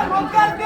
¡Ataque!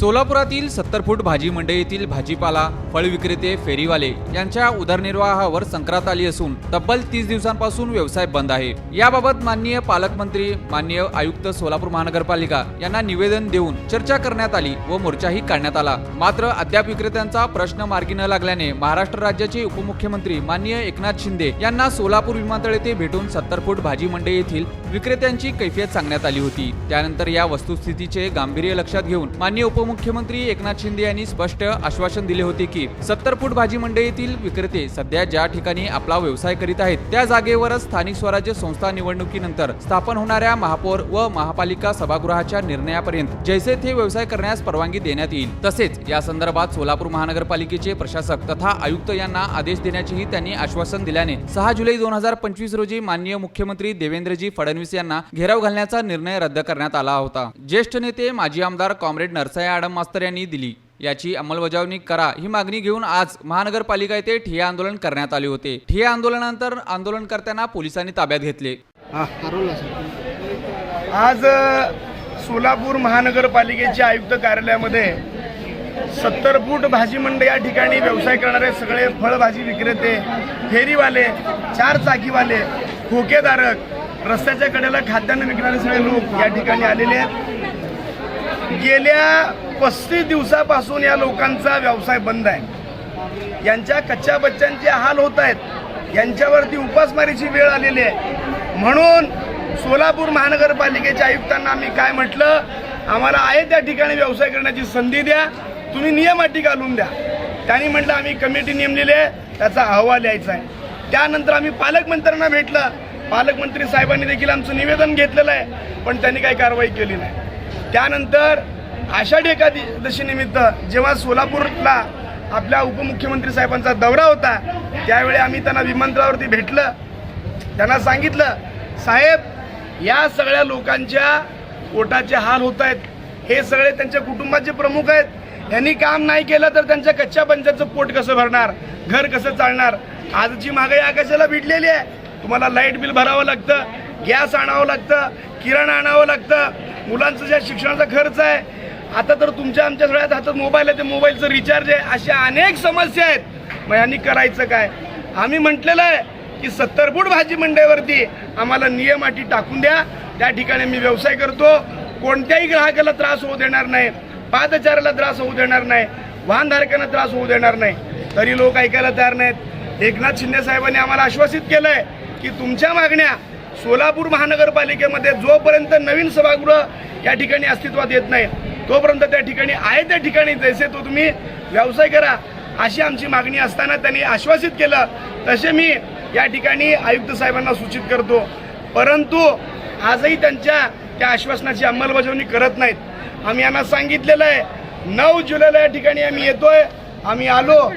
सोलापुरातील सत्तर फूट भाजी मंडईतील भाजीपाला फळ विक्रेते फेरीवाले यांच्या उदरनिर्वाहावर संक्रांत आली असून तब्बल तीस दिवसांपासून व्यवसाय बंद आहे. याबाबत माननीय पालकमंत्री माननीय आयुक्त सोलापूर महानगरपालिका यांना निवेदन देऊन चर्चा करण्यात आली व मोर्चाही काढण्यात आला. मात्र अद्याप विक्रेत्यांचा प्रश्न मार्गी न लागल्याने महाराष्ट्र राज्याचे उपमुख्यमंत्री माननीय एकनाथ शिंदे यांना सोलापूर विमानतळ येथे भेटून सत्तर फूट भाजी मंडई येथील विक्रेत्यांची कैफियत सांगण्यात आली होती. त्यानंतर या वस्तुस्थितीचे गांभीर्य लक्षात घेऊन माननीय उपमुख्यमंत्री एकनाथ शिंदे यांनी स्पष्ट आश्वासन दिले होते की सत्तर फूट भाजी मंडईतील विक्रेते सध्या ज्या ठिकाणी आपला व्यवसाय करीत आहेत त्या जागेवरच स्थानिक स्वराज्य संस्था निवडणुकीनंतर स्थापन होणाऱ्या महापौर व महापालिका सभागृहाच्या निर्णयापर्यंत जैसे थे व्यवसाय करण्यास परवानगी देण्यात येईल तसेच या संदर्भात सोलापूर महानगरपालिकेचे प्रशासक तथा आयुक्त यांना आदेश देण्याचेही त्यांनी आश्वासन दिल्याने सहा जुलै दोन हजार पंचवीस रोजी माननीय मुख्यमंत्री देवेंद्रजी फडणवीस यांना घेराव घालण्याचा निर्णय रद्द करण्यात आला होता. ज्येष्ठ नेते माजी आमदार कॉम्रेड नरसया मॅडम मास्तर यांनी दिली. याची अंमलबजावणी करा. ही मागणी घेऊन आज महानगरपालिका येथे ठिय्या आंदोलन करण्यात आले होते. ठिय्या आंदोलनानंतर आंदोलनकर्त्यांना पोलिसांनी ताब्यात घेतले. आज सोलापूर महानगरपालिकेच्या आयुक्त कार्यालयामध्ये सत्तर फूट भाजी मंडई या ठिकाणी व्यवसाय करणारे सगळे फळभाजी विक्रेते फेरीवाले चार चाकीवाले खोकेधारक रस्त्याच्या कडेला खाद्यान्न विकणारे सगळे लोक या ठिकाणी आलेले आहेत. गेल्या पस्तीस दिवसापासून या लोकांचा व्यवसाय बंद आहे. यांच्या कच्च्या बच्चांचे हाल होत आहेत. यांच्यावरती उपासमारीची वेळ आलेली आहे. म्हणून सोलापूर महानगरपालिकेच्या आयुक्तांना आम्ही काय म्हटलं आम्हाला आहे त्या ठिकाणी व्यवसाय करण्याची संधी द्या. तुम्ही नियम अटी घालून द्या. त्यांनी म्हटलं आम्ही कमिटी नेमलेली आहे त्याचा अहवाल यायचा आहे. त्यानंतर आम्ही पालकमंत्र्यांना भेटलं. पालकमंत्री साहेबांनी देखील आमचं निवेदन घेतलेलं आहे पण त्यांनी काही कारवाई केली नाही. त्यानंतर आषाढी एकादशी निमित्त जेव्हा सोलापूरला आपल्या उपमुख्यमंत्री साहेबांचा दौरा होता त्यावेळी आम्ही त्यांना विमानतळावरती भेटलं. त्यांना सांगितलं साहेब या सगळ्या लोकांच्या पोटाचे हाल होत आहेत. हे सगळे त्यांच्या कुटुंबाचे प्रमुख आहेत. यांनी काम नाही केलं तर त्यांच्या कच्च्या पंचाचं पोट कसं भरणार? घर कसं चालणार? आजची महागाई आकाशाला भिडलेली आहे. तुम्हाला लाइट बिल भरावं लागतं गॅस आणावं लागतं किराणा आणावं लागतं. मुलांचं ज्या शिक्षणाचा खर्च आहे आता तर तुमच्या आमच्या सगळ्यात हातात मोबाईल आहे ते मोबाईलचं रिचार्ज आहे. अशा अनेक समस्या आहेत. मग यांनी करायचं काय? आम्ही म्हटलेलं आहे की सत्तर फूट भाजी मंडईवरती आम्हाला नियम अटी टाकून द्या. त्या ठिकाणी मी व्यवसाय करतो. कोणत्याही ग्राहकाला त्रास होऊ देणार नाही. पादचाराला त्रास होऊ देणार नाही. वाहनधारकांना त्रास होऊ देणार नाही. तरी लोक ऐकायला तयार नाहीत. एकनाथ शिंदे साहेबांनी आम्हाला आश्वासित केलंय की तुमच्या मागण्या सोलापूर महानगरपालिकेमध्ये जोपर्यंत नवीन सभागृह या ठिकाणी अस्तित्वात येत नाही तोपर्यंत त्या ठिकाणी आहे त्या ठिकाणी जैसे तो तुम्ही व्यवसाय करा अशी आमची मागणी असताना त्यांनी आश्वासित केलं. तसे मी या ठिकाणी आयुक्त साहेबांना सूचित करतो. परंतु आजही त्यांच्या त्या आश्वासनाची अंमलबजावणी करत नाहीत. आम्ही यांना सांगितलेलं आहे नऊ जुलैला या ठिकाणी आम्ही येतोय. आम्ही आलो.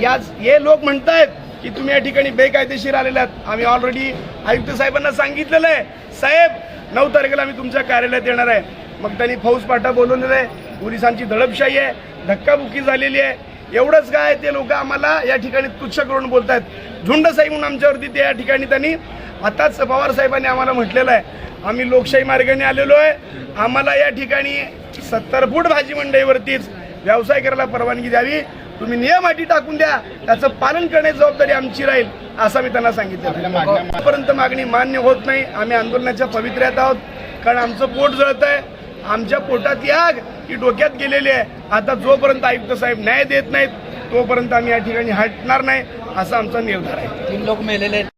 याच हे लोक म्हणतायत की तुम्ही या ठिकाणी बेकायदेशीर आलेले आहात. आम्ही ऑलरेडी आयुक्त साहेबांना सांगितलेलं आहे. साहेब नऊ तारखेला आम्ही तुमच्या कार्यालयात येणार आहे. मग त्यांनी फौज पाठा बोलवलेलं आहे पोलिसांची दडपशाही आहे. धक्काबुक्की झालेली आहे. एवढंच काय ते लोक आम्हाला या ठिकाणी तुच्छ करून बोलत आहेत झुंडसाई म्हणून आमच्यावरती ते या ठिकाणी त्यांनी आताच पवार साहेबांनी आम्हाला म्हटलेलं आहे. आम्ही लोकशाही मार्गाने आलेलो आहे. आम्हाला या ठिकाणी सत्तर फूट भाजी मंडईवरतीच व्यवसाय करायला परवानगी द्यावी. तुम्ही नियम अटी टाकून द्या त्याचं पालन करण्याची जबाबदारी आमची राहील असं मी त्यांना सांगितलं. पर्यंत मागणी मान्य होत नाही. आम्ही आंदोलनाच्या पवित्र्यात आहोत कारण आमचं पोट जळत आहे. आमच्या पोटात आग ही डोक्यात गेलेली आहे. आता जोपर्यंत आयुक्त साहेब न्याय देत नाहीत तोपर्यंत आम्ही या ठिकाणी हटणार नाही असा आमचा निर्धार आहे. तीन लोक मेलेले